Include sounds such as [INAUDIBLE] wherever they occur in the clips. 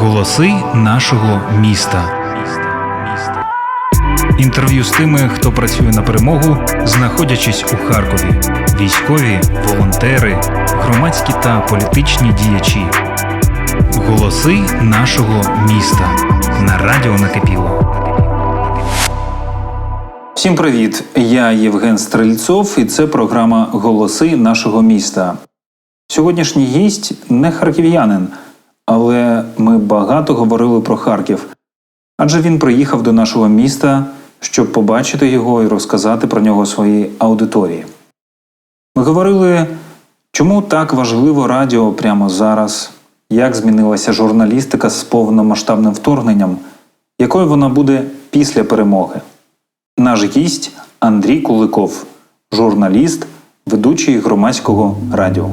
Голоси нашого міста. Інтерв'ю з тими, хто працює на перемогу, знаходячись у Харкові. Військові, волонтери, громадські та політичні діячі. Голоси нашого міста на радіо накипіло. Всім привіт! Я Євген Стрельцов, і це програма Голоси нашого міста. Сьогоднішній гість не харків'янин, але ми багато говорили про Харків, адже він приїхав до нашого міста, щоб побачити його і розказати про нього своїй аудиторії. Ми говорили, чому так важливо радіо прямо зараз, як змінилася журналістика з повномасштабним вторгненням, якою вона буде після перемоги. Наш гість Андрій Куликов, журналіст, ведучий громадського радіо.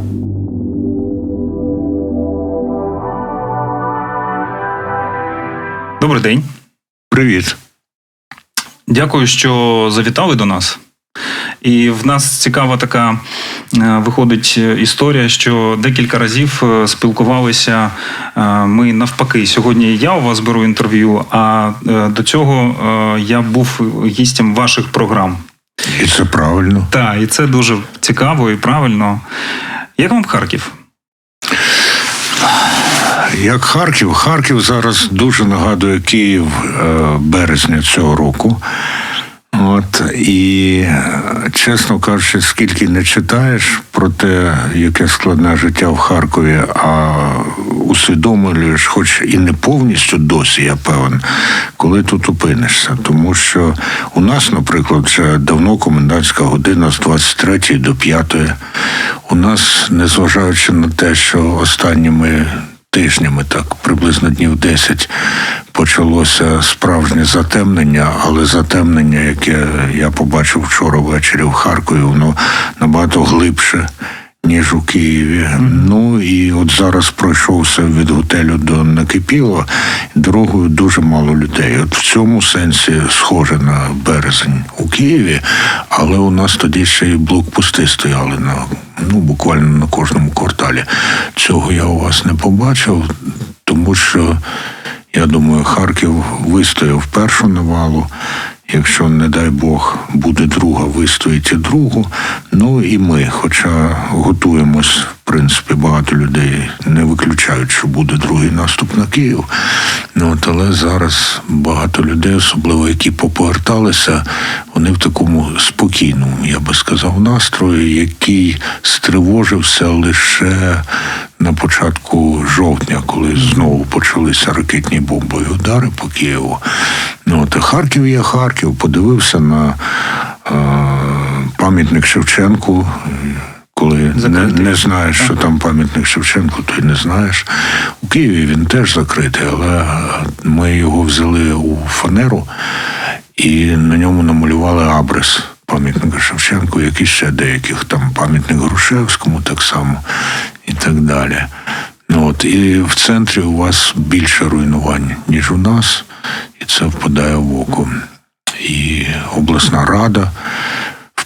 Добрий день. Привіт. Дякую, що завітали до нас. І в нас цікава така е, виходить е, історія, що декілька разів е, спілкувалися ми навпаки. Сьогодні я у вас беру інтерв'ю, а до цього я був гістем ваших програм. І це правильно. Так, і це дуже цікаво і правильно. Як вам Харків? Як Харків, Харків зараз дуже нагадує Київ е, березня цього року. От і е, чесно кажучи, скільки не читаєш про те, яке складне життя в Харкові, а усвідомлюєш, хоч і не повністю досі, я певен, коли тут опинишся. Тому що у нас, наприклад, вже давно комендантська година з 23 до 5. У нас, незважаючи на те, що останніми тижнями, так приблизно днів 10, почалося справжнє затемнення, але затемнення, яке я побачив вчора ввечері в Харкові, воно набагато глибше. Ніж у Києві. Ну і от зараз пройшовся від готелю до Накипіло. Дорогою дуже мало людей. От в цьому сенсі схоже на березень у Києві, але у нас тоді ще й блокпости стояли на ну буквально на кожному кварталі. Цього я у вас не побачив, тому що я думаю, Харків вистояв першу навалу. Якщо, не дай Бог, буде друга, вистоїть і другу. Ну і ми, хоча готуємось, принципі, багато людей не виключають, що буде другий наступ на Київ. Ну, от, але зараз багато людей, особливо які поповерталися, вони в такому спокійному, я би сказав, настрої, який стривожився лише на початку жовтня, коли знову почалися ракетні бомбові удари по Києву. Ну, от, Харків є Харків, подивився на е, пам'ятник Шевченку. Коли не, не знаєш, що там пам'ятник Шевченку, то й не знаєш. У Києві він теж закритий, але ми його взяли у фанеру і на ньому намалювали абрис пам'ятника Шевченку, як і ще деяких там пам'ятник Грушевському так само і так далі. Ну от і в центрі у вас більше руйнувань, ніж у нас, і це впадає в око. І обласна рада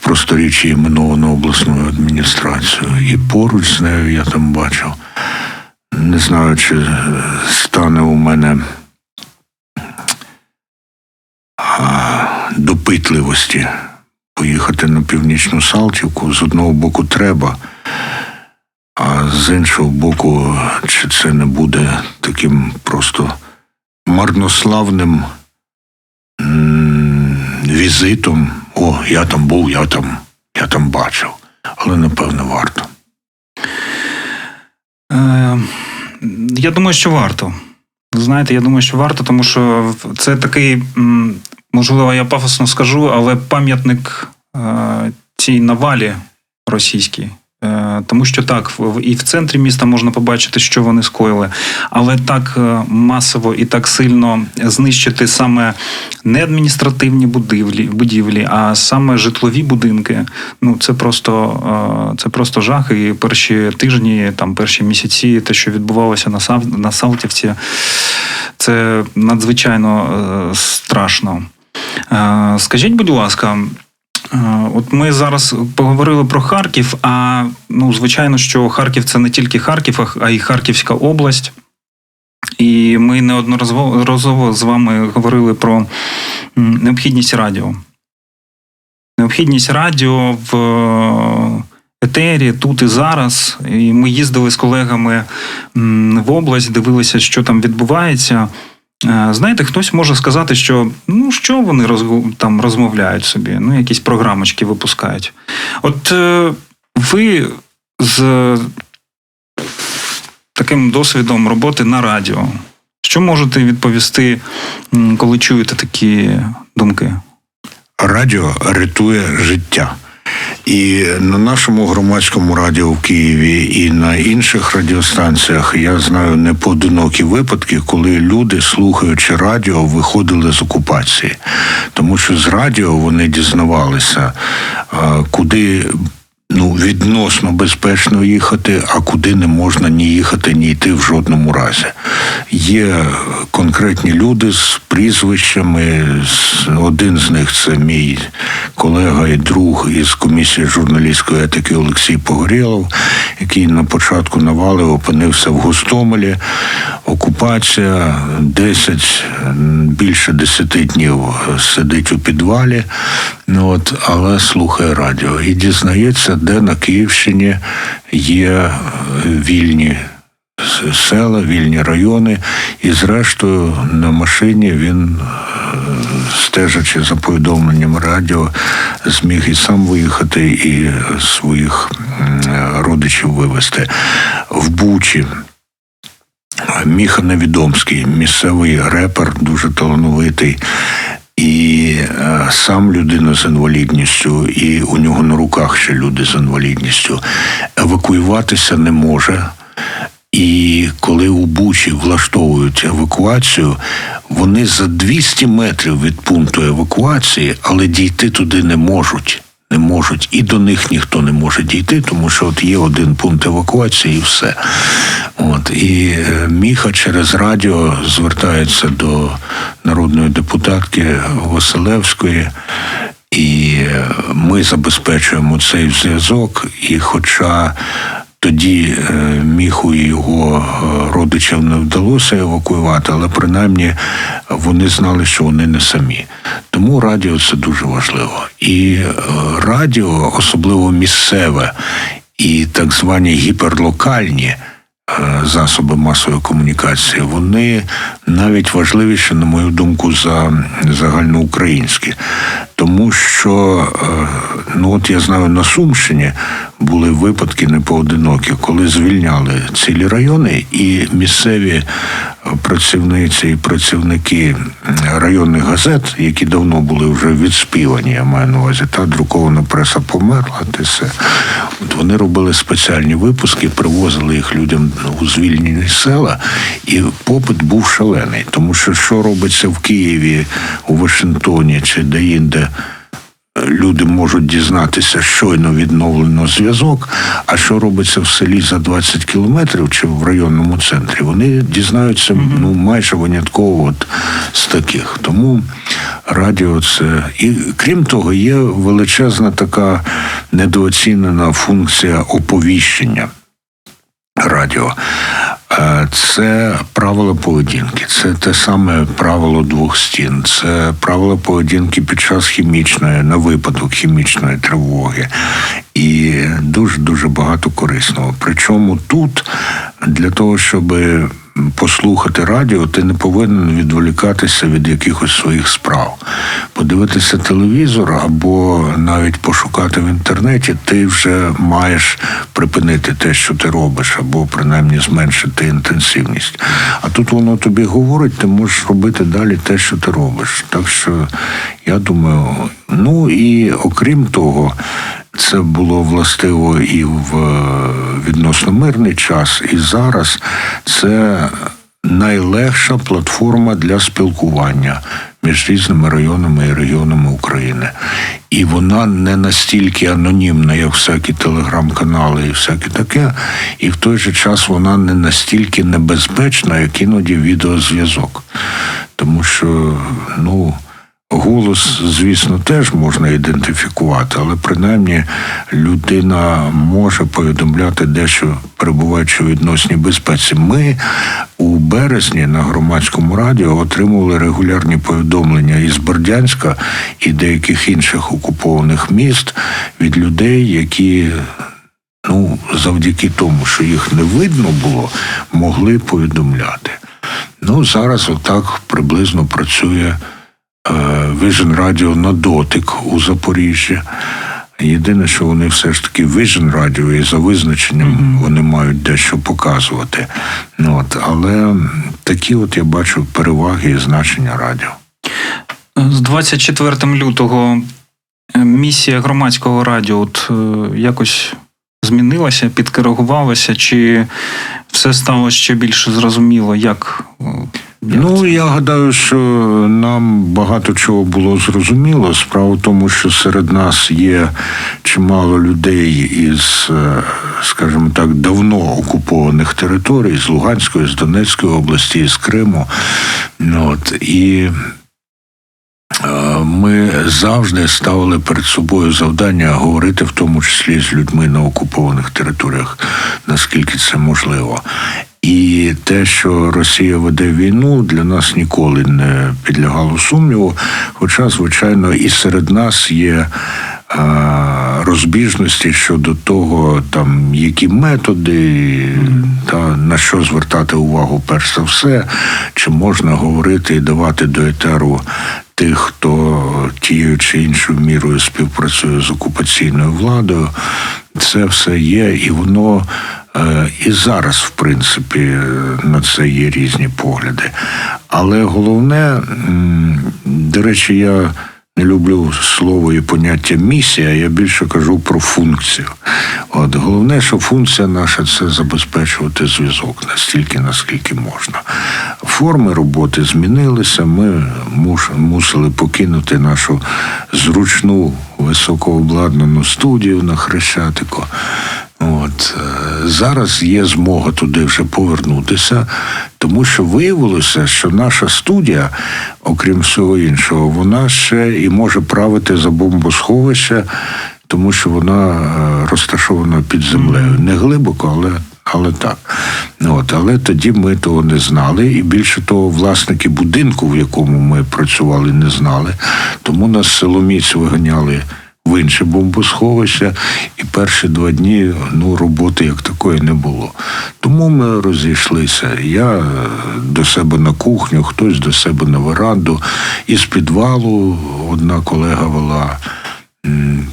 в просторіччі іменована обласною адміністрацією. І поруч з нею я там бачив. Не знаю, чи стане у мене допитливості поїхати на північну Салтівку. З одного боку треба, а з іншого боку, чи це не буде таким просто марнославним візитом. О, я там був, я там, я там бачив. Але напевно варто. Е, я думаю, що варто. Знаєте, я думаю, що варто, тому що це такий, можливо, я пафосно скажу, але пам'ятник е, цій навалі російській. Е, Тому що так, і в центрі міста можна побачити, що вони скоїли, але так е, масово і так сильно знищити саме не адміністративні будівлі, будівлі, а саме житлові будинки. Ну це просто, е, це просто жах. І перші тижні, там перші місяці, те, що відбувалося на Сав- Салтівці, це надзвичайно страшно. Скажіть, будь ласка, От ми зараз поговорили про Харків. А ну, звичайно, що Харків це не тільки Харків, а- а й Харківська область. І ми неодноразово з вами говорили про необхідність радіо. Необхідність радіо в е, етері тут і зараз. І ми їздили з колегами в область, дивилися, що там відбувається. Е, Знаєте, хтось може сказати, що ну що вони розгу- там розмовляють собі, ну якісь програмочки випускають. От е, ви з таким досвідом роботи на радіо, що можете відповісти, коли чуєте такі думки? Радіо рятує життя. І на нашому громадському радіо в Києві і на інших радіостанціях я знаю непоодинокі випадки, коли люди, слухаючи радіо, виходили з окупації, тому що з радіо вони дізнавалися, куди. Ну, відносно безпечно їхати, а куди не можна ні їхати, ні йти в жодному разі. Є конкретні люди з прізвищами. Один з них це мій колега і друг із комісії журналістської етики Олексій Погорєлов, який на початку навали опинився в Гостомелі. Окупація 10, більше 10 днів сидить у підвалі, ну от, але слухає радіо і дізнається, де на Київщині є е, вільні села, вільні райони, і зрештою на машині він, е, стежачи за повідомленням радіо, зміг і сам виїхати, і своїх родичів вивезти в Бучі. Міха Невідомський, місцевий репер, дуже талановитий. І е, сам людина з інвалідністю, і у нього на руках ще люди з інвалідністю. Евакуюватися не може. І коли у Бучі влаштовують евакуацію, вони за 200 метрів від пункту евакуації, але дійти туди не можуть. Не можуть, і до них ніхто не може дійти, тому що от є один пункт евакуації, і все. От і е, Міха через радіо звертається до народної депутатки Василевської, і е, ми забезпечуємо цей зв'язок. І хоча тоді е, міху і його е, родичів не вдалося евакуювати, але принаймні вони знали, що вони не самі. Тому радіо це дуже важливо. І е, радіо, особливо місцеве, і так звані гіперлокальні засоби масової комунікації, вони навіть важливіші, на мою думку, за загальноукраїнські. Тому що, е, ну от я знаю, на Сумщині були випадки непоодинокі, коли звільняли цілі райони, і місцеві працівниці і працівники районних газет, які давно були вже відспівані, я маю на увазі, та друкована преса померла, те все. От вони робили спеціальні випуски, привозили їх людям у звільнені села, і попит був шалений. Тому що що робиться в Києві, у Вашингтоні чи де-інде люди можуть дізнатися, щойно відновлено зв'язок. А що робиться в селі за 20 кілометрів чи в районному центрі, вони дізнаються ну майже винятково от з таких. Тому радіо це і крім того, є величезна така недооцінена функція оповіщення радіо. Це правило поведінки, це те саме правило двох стін, це правило поведінки під час хімічної, на випадок хімічної тривоги. І дуже дуже багато корисного. Причому тут для того, щоб послухати радіо, ти не повинен відволікатися від якихось своїх справ. Подивитися телевізор або навіть пошукати в інтернеті, ти вже маєш припинити те, що ти робиш, або принаймні зменшити інтенсивність. А тут воно тобі говорить, ти можеш робити далі те, що ти робиш. Так що я думаю, ну і окрім того, це було властиво і в е, відносно мирний час, і зараз це найлегша платформа для спілкування між різними районами і регіонами України. І вона не настільки анонімна, як всякі телеграм-канали і всяке таке, і в той же час вона не настільки небезпечна, як іноді відеозв'язок. Тому що, ну. Голос, звісно, теж можна ідентифікувати, але принаймні людина може повідомляти дещо перебуваючи у відносній безпеці. Ми у березні на громадському радіо отримували регулярні повідомлення із Бердянська і деяких інших окупованих міст від людей, які ну, завдяки тому, що їх не видно було, могли повідомляти. Ну, зараз отак приблизно працює Vision Radio на дотик у Запоріжжі. Єдине, що вони все ж таки Vision Radio і за визначенням вони мають дещо показувати. Ну, от, але такі от я бачу переваги і значення радіо. З 24 лютого е, місія громадського радіо от, е, якось змінилася, підкоригувалася, чи все стало ще більше зрозуміло, як. Ну, я гадаю, що нам багато чого було зрозуміло. Справа в тому, що серед нас є чимало людей із, е, скажімо так, давно окупованих територій, з Луганської, з Донецької області, з Криму. Ну, От, і е, ми завжди ставили перед собою завдання говорити, в тому числі з людьми на окупованих територіях, наскільки це можливо. І те, що Росія веде війну, для нас ніколи не підлягало сумніву. Хоча, звичайно, і серед нас є е, розбіжності щодо того, там які методи, та на що звертати увагу перш за все, чи можна говорити і давати до етеру тих, хто тією чи іншою мірою співпрацює з окупаційною владою. Це все є, і воно і зараз, в принципі, е, на це є різні погляди. Але головне, до речі, я не люблю слово і поняття місія, я більше кажу про функцію. От головне, що функція наша це забезпечувати зв'язок настільки, наскільки можна. Форми роботи змінилися. Ми мусили покинути нашу зручну високообладнану студію на Хрещатику. Е, зараз є змога туди вже повернутися, тому що виявилося, що наша студія, окрім всього іншого, вона ще і може правити за бомбосховище, тому що вона е, розташована під землею. Не глибоко, але. Але так, от, але тоді ми того не знали, і більше того, власники будинку, в якому ми працювали, не знали. Тому нас силоміць виганяли в інше бомбосховище, і перші два дні ну, роботи як такої не було. Тому ми розійшлися. Я е, до себе на кухню, хтось до себе на веранду. Із підвалу одна колега вела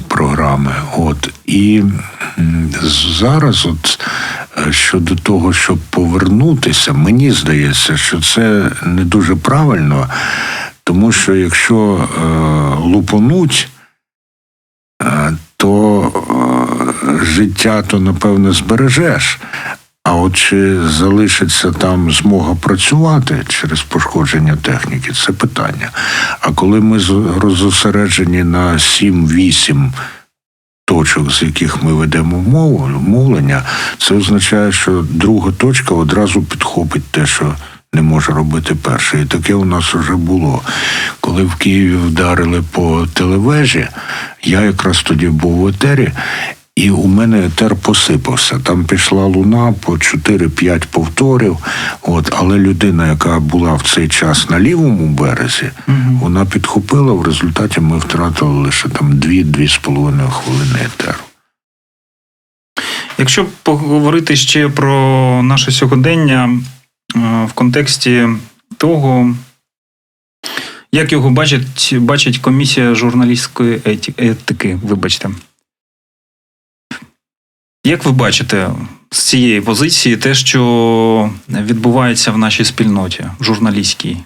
програми. От. І зараз, от е, щодо того, щоб повернутися, мені здається, що це не дуже правильно, тому що якщо е, лупонуть, то е, життя то напевне збережеш. А от чи залишиться там змога працювати через пошкодження техніки, це питання. А коли ми роззосереджені на 7-8 точок, з яких ми ведемо мовлення, це означає, що друга точка одразу підхопить те, що не може робити перша. І таке у нас вже було. Коли в Києві вдарили по телевежі, я якраз тоді був в етері. І у мене етер посипався. Там пішла луна по 4-5 повторів. От, але людина, яка була в цей час на лівому березі, вона підхопила. В результаті ми втратили лише там 2-2,5 хвилини етеру. Якщо поговорити ще про наше сьогодення в контексті того, як його бачить, бачить комісія журналістської етики, вибачте. Як ви бачите з цієї позиції те, що відбувається в нашій спільноті журналістській?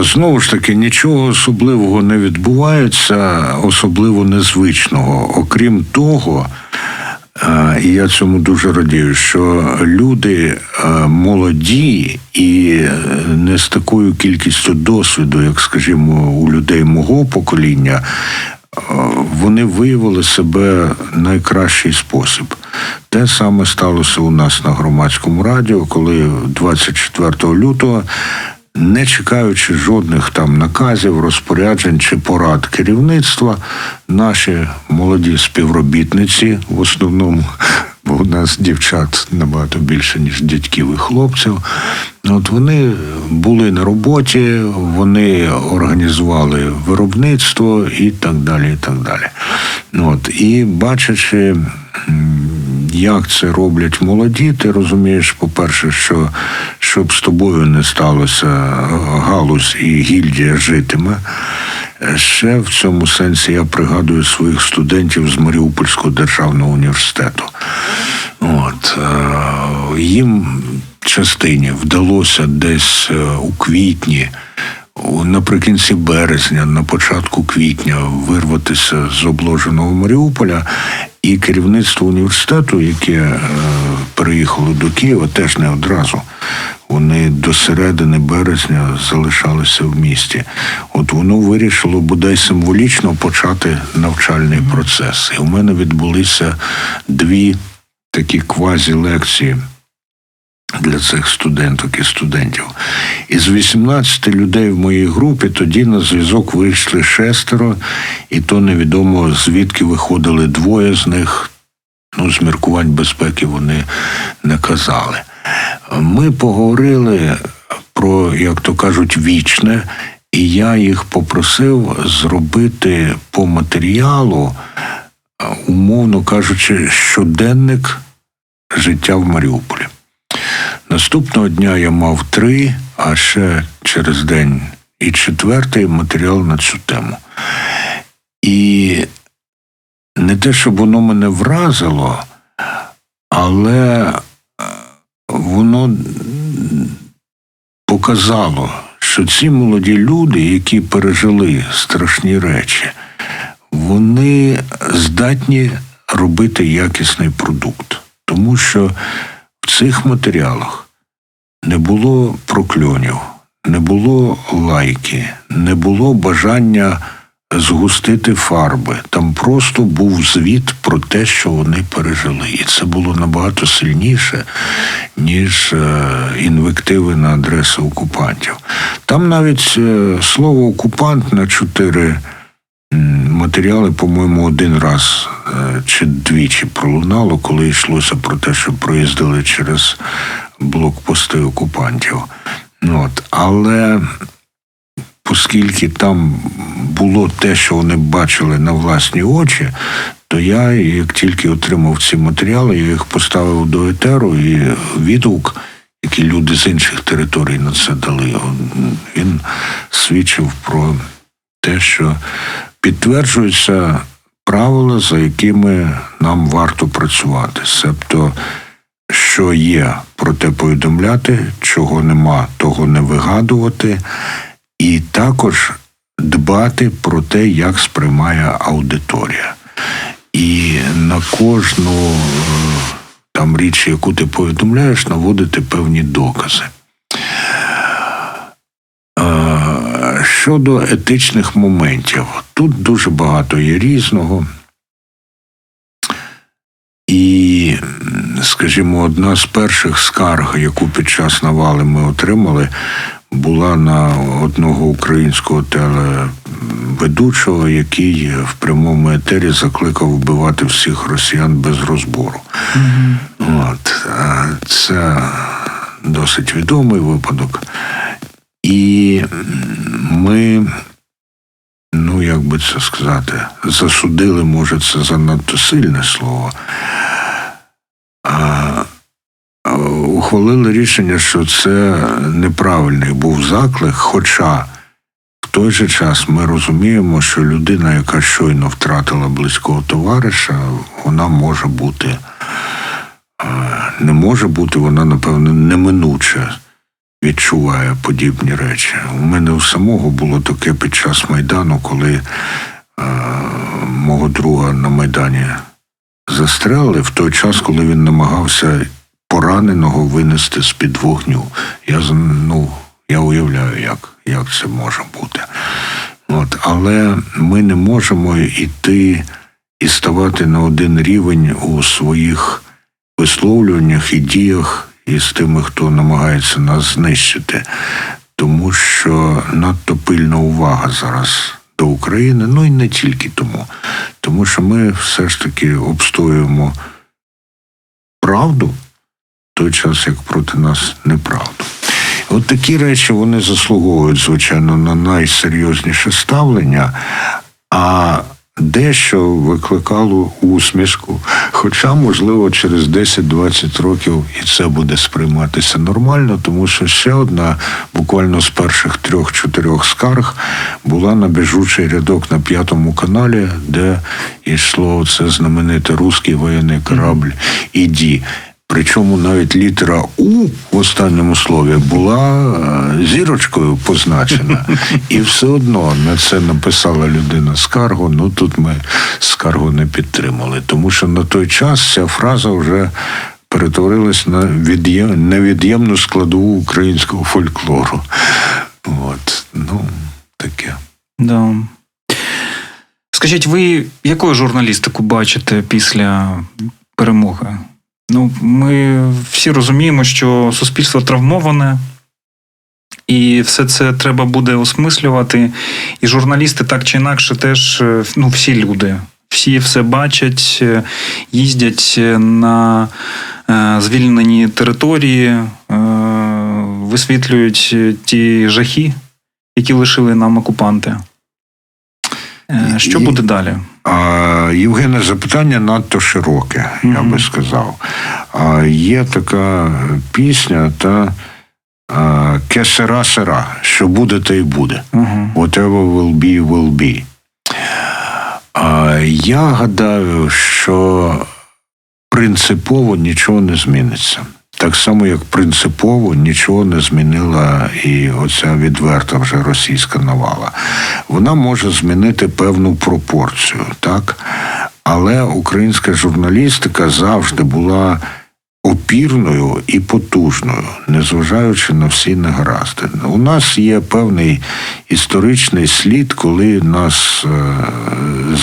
Знову ж таки, нічого особливого не відбувається, особливо незвичного. Окрім того, е, і я цьому дуже радію, що люди молоді і е, не з такою кількістю досвіду, як, скажімо, у людей мого покоління, вони виявили себе найкращий спосіб. Те саме сталося у нас на громадському радіо, коли 24 лютого не чекаючи жодних там наказів, розпоряджень чи порад керівництва, наші молоді співробітниці в основному. Бо у нас дівчат набагато більше, ніж дядьків і хлопців. От вони були на роботі, вони організували виробництво і так далі. І так далі. От, і бачачи, як це роблять молоді, ти розумієш, по-перше, що щоб з тобою не сталося, галузь і гільдія житиме. Ще в цьому сенсі я пригадую своїх студентів з Маріупольського державного університету. От, е, їм частині вдалося десь е, у квітні, наприкінці березня, на початку квітня вирватися з обложеного Маріуполя. І керівництво університету, яке е, переїхало до Києва, теж не одразу. Вони до середини березня залишалися в місті. От воно вирішило бодай символічно почати навчальний процес. І у мене відбулися дві такі квазі-лекції для цих студенток і студентів. Із 18 людей в моїй групі тоді на зв'язок вийшли шестеро, і то невідомо звідки виходили двоє з них. Ну, з міркувань безпеки вони не казали. Ми поговорили про, як то кажуть, вічне, і я їх попросив зробити по матеріалу, умовно кажучи, щоденник життя в Маріуполі. Наступного дня я мав три, а ще через день і четвертий матеріал на цю тему. І не те, щоб воно мене вразило, але е, воно показало, що ці молоді люди, які пережили страшні речі, вони здатні робити якісний продукт. Тому що в цих матеріалах не було прокльонів, не було лайки, не було бажання згустити фарби. Там просто був звіт про те, що вони пережили. І це було набагато сильніше, ніж е, інвективи на адресу окупантів. Там навіть е, слово окупант на чотири матеріали, по-моєму, один раз е, чи двічі пролунало, коли йшлося про те, що проїздили через блокпости окупантів. Ну, От. Але оскільки там було те, що вони бачили на власні очі, то я, як тільки отримав ці матеріали, я їх поставив до етеру і відгук, який люди з інших територій на це дали, він свідчив про те, що підтверджуються правила, за якими нам варто працювати. Себто, що є, про те повідомляти, чого нема, того не вигадувати, і також дбати про те, як сприймає аудиторія. І на кожну е, там річ, яку ти повідомляєш, наводити певні докази. Е, Щодо етичних моментів, тут дуже багато є різного. І, скажімо, одна з перших скарг, яку під час навали ми отримали, була на одного українського телеведучого, який в прямому етері закликав вбивати всіх росіян без розбору. От, це досить відомий випадок. І ми, ну як би це сказати, засудили, може, це занадто сильне слово. А, ухвалили рішення, що це неправильний був заклик, хоча в той же час ми розуміємо, що людина, яка щойно втратила близького товариша, вона може бути, не може бути, вона, напевно, неминуче відчуває подібні речі. У мене у самого було таке під час Майдану, коли е, мого друга на Майдані застрелили в той час, коли він намагався пораненого винести з-під вогню. Я ну, я уявляю, як, як це може бути. От, але ми не можемо йти і ставати на один рівень у своїх висловлюваннях і діях із тими, хто намагається нас знищити. тому що надто пильна увага зараз до України, ну і не тільки тому, тому що ми все ж таки обстоюємо правду, в той час як проти нас неправду. От такі речі вони заслуговують, звичайно, на найсерйозніше ставлення, а дещо викликало усмішку. Хоча, можливо, через 10-20 років і це буде сприйматися нормально, тому що ще одна, буквально з перших трьох-чотирьох скарг, була на біжучий рядок на п'ятому каналі, де йшло це знамените русський воєнний корабль «Іді». Причому навіть літера У в останньому слові була е, зірочкою позначена. [LAUGHS] І все одно на це написала людина скаргу. Ну тут ми скаргу не підтримали, тому що на той час ця фраза вже перетворилась на від'єм- невід'ємну складову українського фольклору. От, ну, таке. Да. Скажіть, ви яку журналістику бачите після перемоги? Ну, ми всі розуміємо, що суспільство травмоване, і все це треба буде осмислювати. І журналісти так чи інакше теж е, ну, всі люди. Всі все бачать, е, їздять на е, звільнені території, висвітлюють ті жахи, які лишили нам окупанти. Е, Що І- буде далі? Євгене, запитання надто широке, я Мгм. би сказав. А, є така пісня та а, «Ке сера що буде, те й буде. Угу. Whatever will be, will be. А, я гадаю, що принципово нічого не зміниться. Так само, як принципово нічого не змінила і оця відверта вже російська навала. Вона може змінити певну пропорцію, так? Але українська журналістика завжди була опірною і потужною, незважаючи на всі негаразди. У нас є певний історичний слід, коли нас е,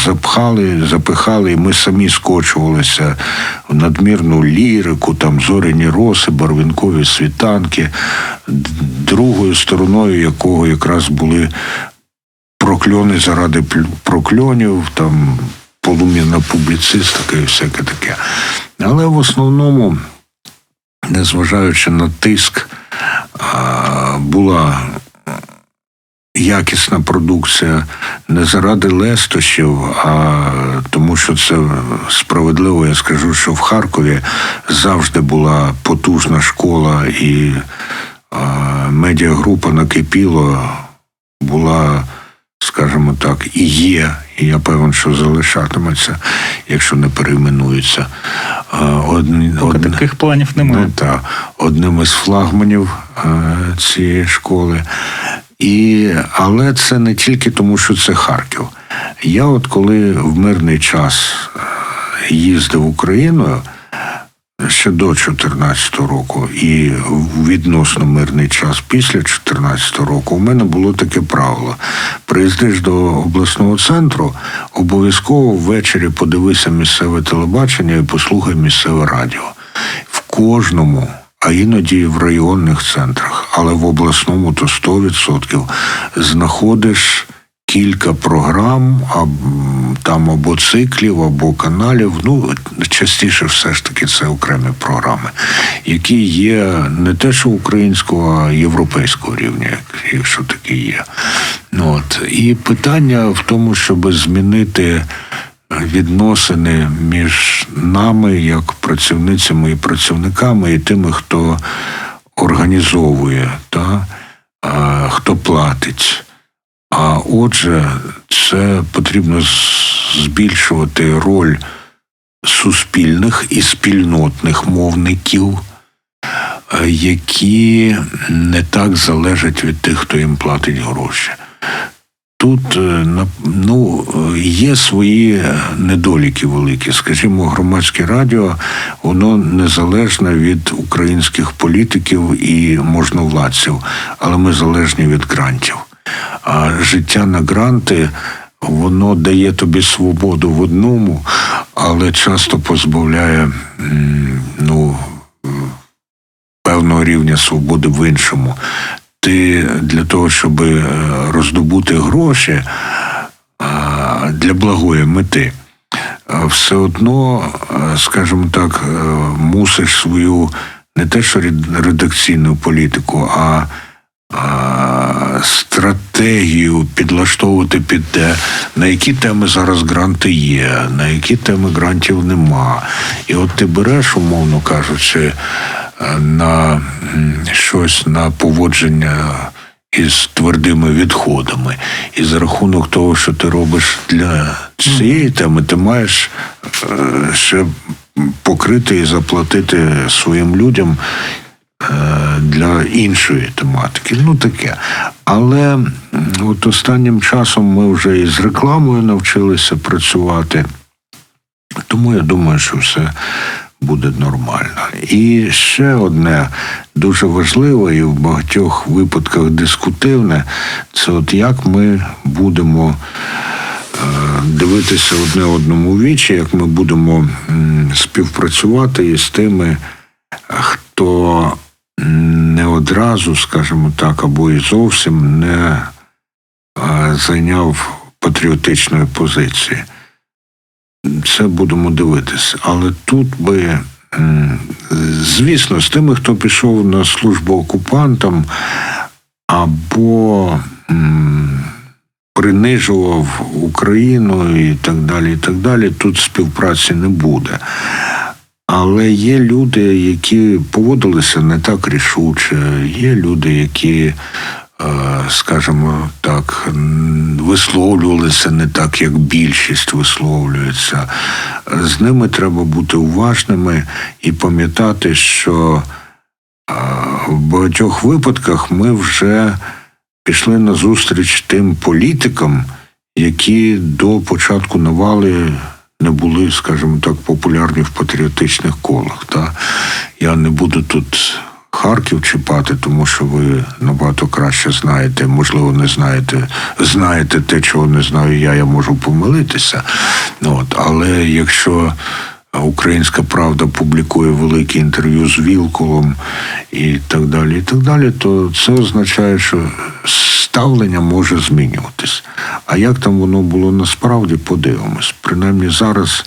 запхали, запихали, і ми самі скочувалися в надмірну лірику, там зоряні роси, барвінкові світанки, другою стороною якого якраз були прокльони заради прокльонів, там полум'яна публіцистика і всяке таке. Але в основному, незважаючи на тиск, була якісна продукція не заради лестощів, а тому, що це справедливо. Я скажу, що в Харкові завжди була потужна школа і медіагрупа накипіло була, скажімо так, і є, і я певен, що залишатиметься, якщо не перейменуються. Одні, таких планів немає. Ну, та, одним із флагманів е, цієї школи. І, але це не тільки тому, що це Харків. Я, от коли в мирний час е, їздив Україною ще до 2014 року, і в відносно мирний час після 2014 року, у мене було таке правило: приїздиш до обласного центру, обов'язково ввечері подивися місцеве телебачення і послухай місцеве радіо. В кожному, а іноді в районних центрах, але в обласному то 100% знаходиш кілька програм, а, там або циклів, або каналів. Ну, частіше все ж таки це окремі програми, які є не те, що українського, а європейського рівня, якщо такі є. Ну, от. І питання в тому, щоб змінити відносини між нами, як працівницями і працівниками, і тими, хто організовує, та, хто платить. А отже, це потрібно збільшувати роль суспільних і спільнотних мовників, е, які не так залежать від тих, хто їм платить гроші. Тут е, ну, є свої е, недоліки великі. Скажімо, громадське радіо, воно незалежне від українських політиків і можновладців, але ми залежні від грантів. А життя на гранти воно дає тобі свободу в одному, але часто позбавляє ну, певного рівня свободи в іншому. ти для того, щоб е, роздобути гроші для благої мети, все одно, е, скажімо так, е, мусиш свою не те, що редакційну політику, а стратегію підлаштовувати під те, на які теми зараз гранти є, на які теми грантів нема. І от ти береш, умовно кажучи, е, на щось на поводження із твердими відходами. І за рахунок того, що ти робиш для цієї теми, ти маєш е, ще покрити і заплатити своїм людям для іншої тематики. Ну таке. Але от останнім часом ми вже і з рекламою навчилися працювати. Тому я думаю, що все буде нормально. І ще одне дуже важливе і в багатьох випадках дискутивне це от як ми будемо е, дивитися одне одному вічі, як ми будемо співпрацювати із тими, хто не одразу, скажімо так, або і зовсім не зайняв патріотичної позиції це будемо дивитися. Але тут би, звісно, з тими, хто пішов на службу окупантам або принижував Україну і так далі, і так далі, тут співпраці не буде. Але є люди, які поводилися не так рішуче, є люди, які, е, скажімо так, висловлювалися не так, як більшість висловлюється. З ними треба бути уважними і пам'ятати, що е, в багатьох випадках ми вже пішли на зустріч тим політикам, які до початку навали не були, скажімо так, популярні в патріотичних колах. Та? Я не буду тут Харків чіпати, тому що ви набагато краще знаєте, можливо, не знаєте, знаєте те, чого не знаю я, я можу помилитися. Ну, От, але якщо Українська правда публікує велике інтерв'ю з Вілкулом і так далі, і так далі, то це означає, що ставлення може змінюватись. А як там воно було насправді, подивимось. Принаймні зараз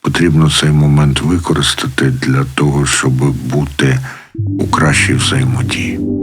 потрібно цей момент використати для того, щоб бути у кращій взаємодії.